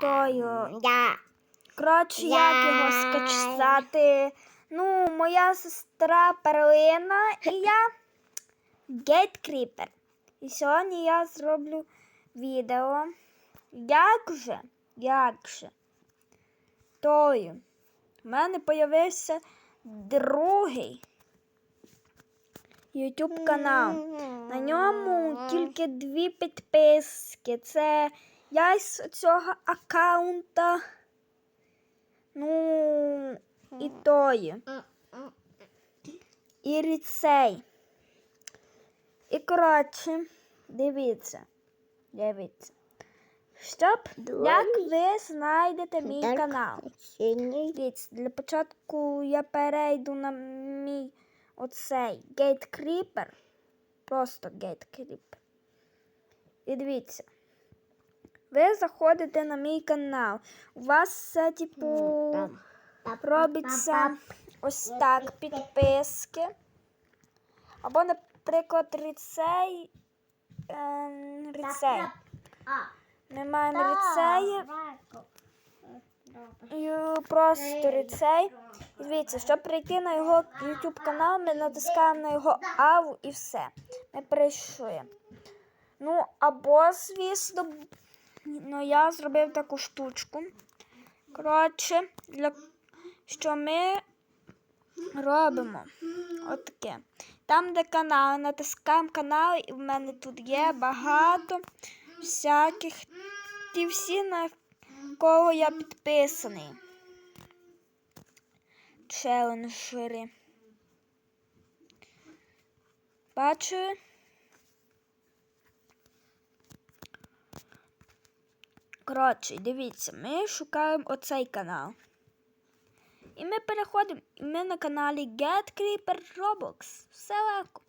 тою. Я. Коротше, як його скачати. Ну, моя сестра Перлина і я Гейткріпер. І сьогодні я зроблю відео. Як же? Як же? Тою. В мене появився другий YouTube канал. На ньому тільки дві підписки. Це я з цього аккаунта. Ну, і тої. І ріцей. І коротше, дивіться. Дивіться. Щоб як ви знайдете мій канал. Дивіться, для початку я перейду на мій оцей Creeper. Просто Creeper. І дивіться. Ви заходите на мій канал. У вас все, типу, робиться ось так підписки. Або, наприклад, ріцей. Ем, ріцей. Ми маємо ріцеї. Просто ріцей. Дивіться, щоб прийти на його YouTube канал, ми натискаємо на його аву і все. Ми прийшли. Ну, або, звісно, ну, я зробив таку штучку. Коротше, для що ми робимо отаке. Там, де канал, натискаємо канал, і в мене тут є багато всяких. Ті всі, на кого я підписаний. Челенджери. Бачили? Коротше, дивіться, ми шукаємо оцей канал. І ми переходимо, і ми на каналі Get Creeper Roblox. Все легко.